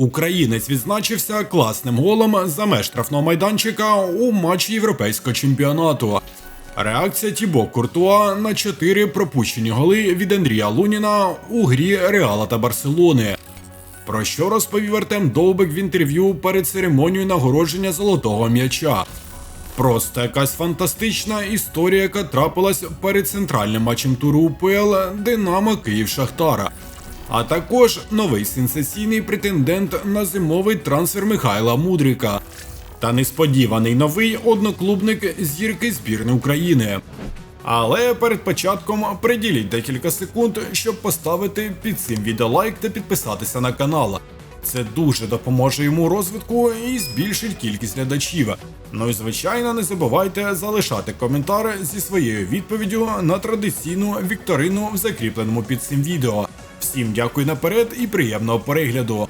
Українець відзначився класним голом за меж штрафного майданчика у матчі європейського чемпіонату. Реакція Тібо Куртуа на чотири пропущені голи від Андрія Луніна у грі Реала та Барселони. Про що розповів Артем Довбик в інтерв'ю перед церемонією нагородження золотого м'яча. Просто якась фантастична історія, яка трапилась перед центральним матчем туру УПЛ Динамо Київ Шахтара. А також новий сенсаційний претендент на зимовий трансфер Михайла Мудрика. Та несподіваний новий одноклубник зірки збірної України. Але перед початком приділіть декілька секунд, щоб поставити під цим відео лайк та підписатися на канал. Це дуже допоможе йому розвитку і збільшить кількість глядачів. Ну і звичайно, не забувайте залишати коментар зі своєю відповіддю на традиційну вікторину в закріпленому під цим відео. Всім дякую наперед і приємного перегляду.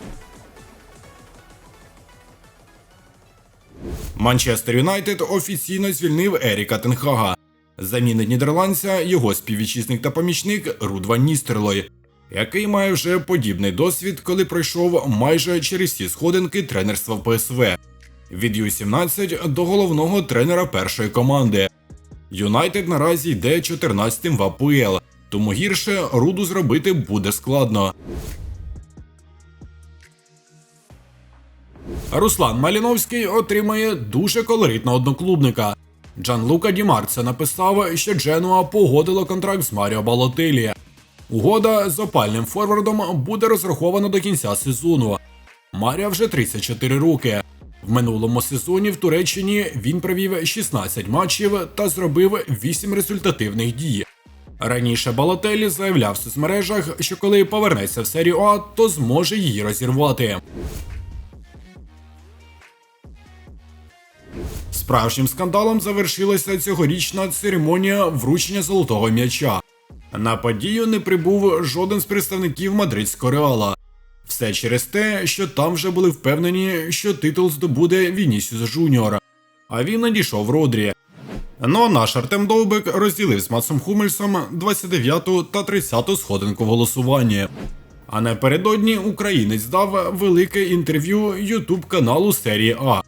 Манчестер Юнайтед офіційно звільнив Еріка Тенхага. Замінить нідерландця його співвітчизник та помічник Руд Ван Ністерлой, який має вже подібний досвід, коли пройшов майже через всі сходинки тренерства ПСВ від Ю-17 до головного тренера першої команди. Юнайтед наразі йде 14-тим в АПЛ, тому гірше руду зробити буде складно. Руслан Маліновський отримає дуже колоритного одноклубника. Джанлука Дімарце написав, що Дженуа погодила контракт з Маріо Балотелі. Угода з опальним форвардом буде розрахована до кінця сезону. Маріо вже 34 роки. В минулому сезоні в Туреччині він провів 16 матчів та зробив 8 результативних дій. Раніше Балотелі заявляв в соцмережах, що коли повернеться в серію А, то зможе її розірвати. Справжнім скандалом завершилася цьогорічна церемонія вручення золотого м'яча. На подію не прибув жоден з представників мадридського реала. Все через те, що там вже були впевнені, що титул здобуде Вінісіус Жуніор. А він надійшов Родрі. Ну а наш Артем Довбик розділив з Мацом Хумельсом 29-ту та 30-ту сходинку в голосуванні. А напередодні українець дав велике інтерв'ю Ютуб каналу серії А.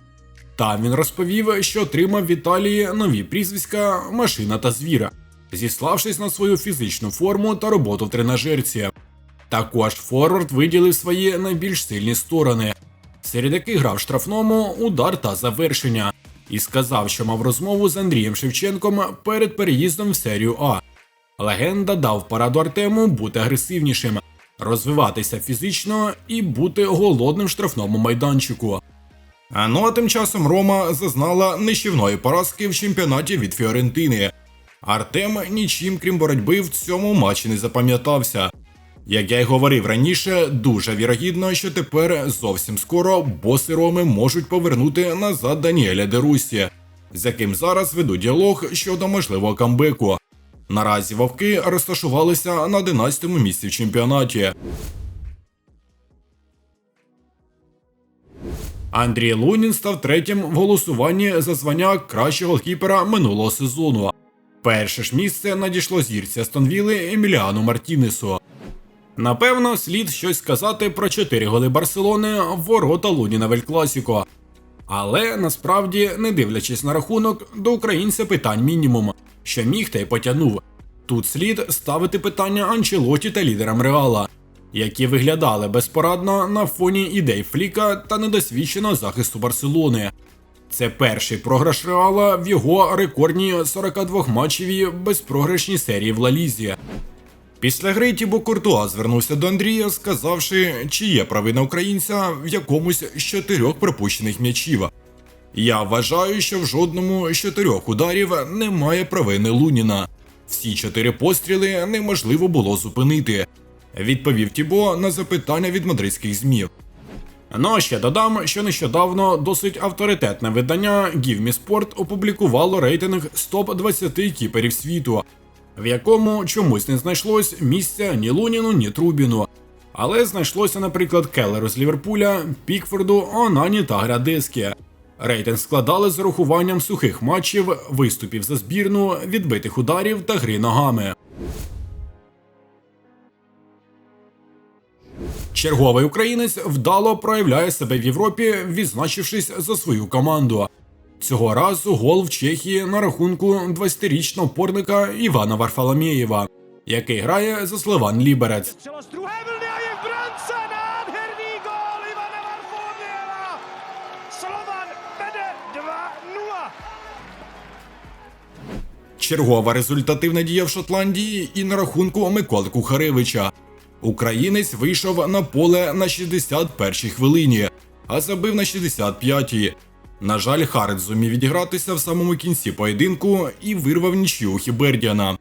Там він розповів, що отримав в Італії нові прізвиська машина та звіра, зіславшись на свою фізичну форму та роботу в тренажерці. Також Форвард виділив свої найбільш сильні сторони, серед яких грав штрафному удар та завершення, і сказав, що мав розмову з Андрієм Шевченком перед переїздом в серію А. Легенда дав пораду Артему бути агресивнішим, розвиватися фізично і бути голодним в штрафному майданчику. А ну а тим часом Рома зазнала нищівної поразки в чемпіонаті від Фіорентини. Артем нічим крім боротьби в цьому матчі не запам'ятався. Як я й говорив раніше, дуже вірогідно, що тепер зовсім скоро боси Роми можуть повернути назад Даніеля Дерусі, з яким зараз ведуть діалог щодо можливого камбеку. Наразі вовки розташувалися на 11-му місці в чемпіонаті. Андрій Лунін став третім в голосуванні за звання кращого голкіпера минулого сезону. Перше ж місце надійшло зірці Астонвіли Еміліану Мартінесу. Напевно, слід щось сказати про чотири голи Барселони в ворота Луніна в Класіко. Але насправді, не дивлячись на рахунок, до українця питань мінімум, що міг та й потягнув. Тут слід ставити питання Анчелоті та лідерам Реала, які виглядали безпорадно на фоні ідей Фліка та недосвідченого захисту Барселони. Це перший програш Реала в його рекордній 42 матчевій безпрограшній серії в Лалізі. Після гри Тібо Куртуа звернувся до Андрія, сказавши, чи є провина українця в якомусь з чотирьох пропущених м'ячів. Я вважаю, що в жодному з чотирьох ударів немає провини Луніна. Всі чотири постріли неможливо було зупинити, відповів Тібо на запитання від мадридських ЗМІ. Ну ще додам, що нещодавно досить авторитетне видання Give Me Sport опублікувало рейтинг з топ-20 кіперів світу, в якому чомусь не знайшлось місця ні Луніну, ні Трубіну. Але знайшлося, наприклад, Келлеру з Ліверпуля, Пікфорду, Онані та Градискі. Рейтинг складали з урахуванням сухих матчів, виступів за збірну, відбитих ударів та гри ногами. Черговий українець вдало проявляє себе в Європі, відзначившись за свою команду. Цього разу гол в Чехії на рахунку 20-річного опорника Івана Варфоломєєва, який грає за Слован Ліберец. Střela z druhé vlny a je v brance. Nádherný gól Ivana Varfoměla. Slovan vede 2-0. Чергова результативна дія в Шотландії і на рахунку Миколи Кухаревича. Українець вийшов на поле на 61-й хвилині, а забив на 65-й. На жаль, Харет зумів відігратися в самому кінці поєдинку і вирвав нічию у Хібердіана.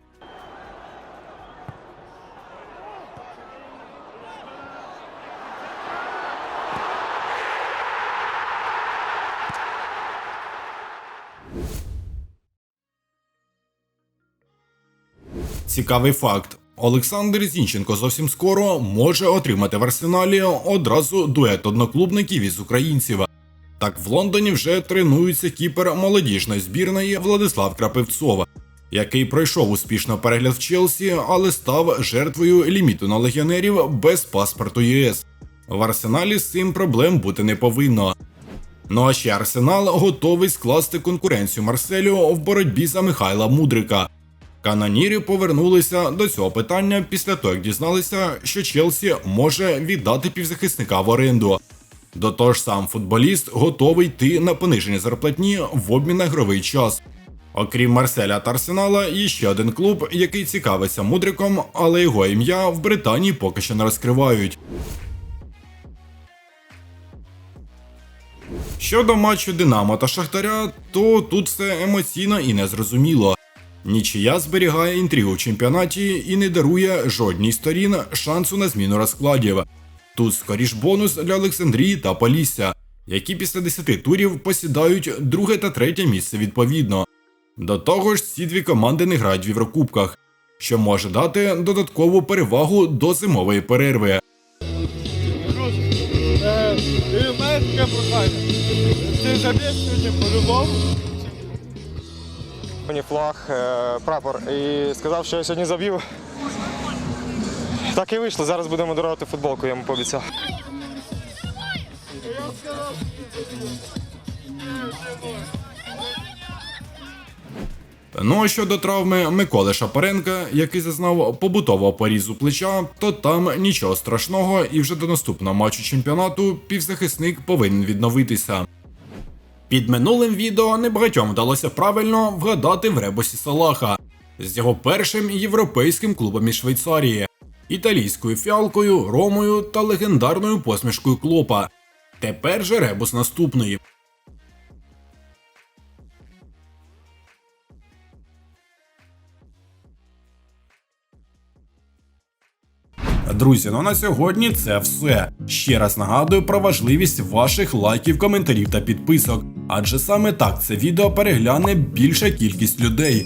Цікавий факт. Олександр Зінченко зовсім скоро може отримати в арсеналі одразу дует одноклубників із українців. Так в Лондоні вже тренується кіпер молодіжної збірної Владислав Крапивцов, який пройшов успішно перегляд в Челсі, але став жертвою ліміту на легіонерів без паспорту ЄС. В арсеналі з цим проблем бути не повинно. Ну а ще Арсенал готовий скласти конкуренцію Марселю в боротьбі за Михайла Мудрика. Канонірі повернулися до цього питання після того, як дізналися, що Челсі може віддати півзахисника в оренду. До того ж, сам футболіст готовий йти на пониження зарплатні в обмін на ігровий час. Окрім Марселя та Арсенала, є ще один клуб, який цікавиться мудриком, але його ім'я в Британії поки що не розкривають. Щодо матчу Динамо та Шахтаря, то тут все емоційно і незрозуміло. Нічия зберігає інтригу в чемпіонаті і не дарує жодній сторін шансу на зміну розкладів. Тут скоріш бонус для Олександрії та Полісся, які після 10 турів посідають друге та третє місце відповідно. До того ж, ці дві команди не грають в Єврокубках, що може дати додаткову перевагу до зимової перерви. Мені флаг, е, прапор і сказав, що я сьогодні заб'ю. Так і вийшло. Зараз будемо дарувати футболку, я йому пообіцяв. Ну а щодо травми Миколи Шапаренка, який зазнав побутового порізу плеча, то там нічого страшного, і вже до наступного матчу чемпіонату півзахисник повинен відновитися. Під минулим відео небагатьом вдалося правильно вгадати в ребусі Салаха з його першим європейським клубом із Швейцарії, італійською фіалкою, ромою та легендарною посмішкою Клопа. Тепер же ребус наступний. Друзі, ну на сьогодні це все. Ще раз нагадую про важливість ваших лайків, коментарів та підписок, адже саме так це відео перегляне більша кількість людей.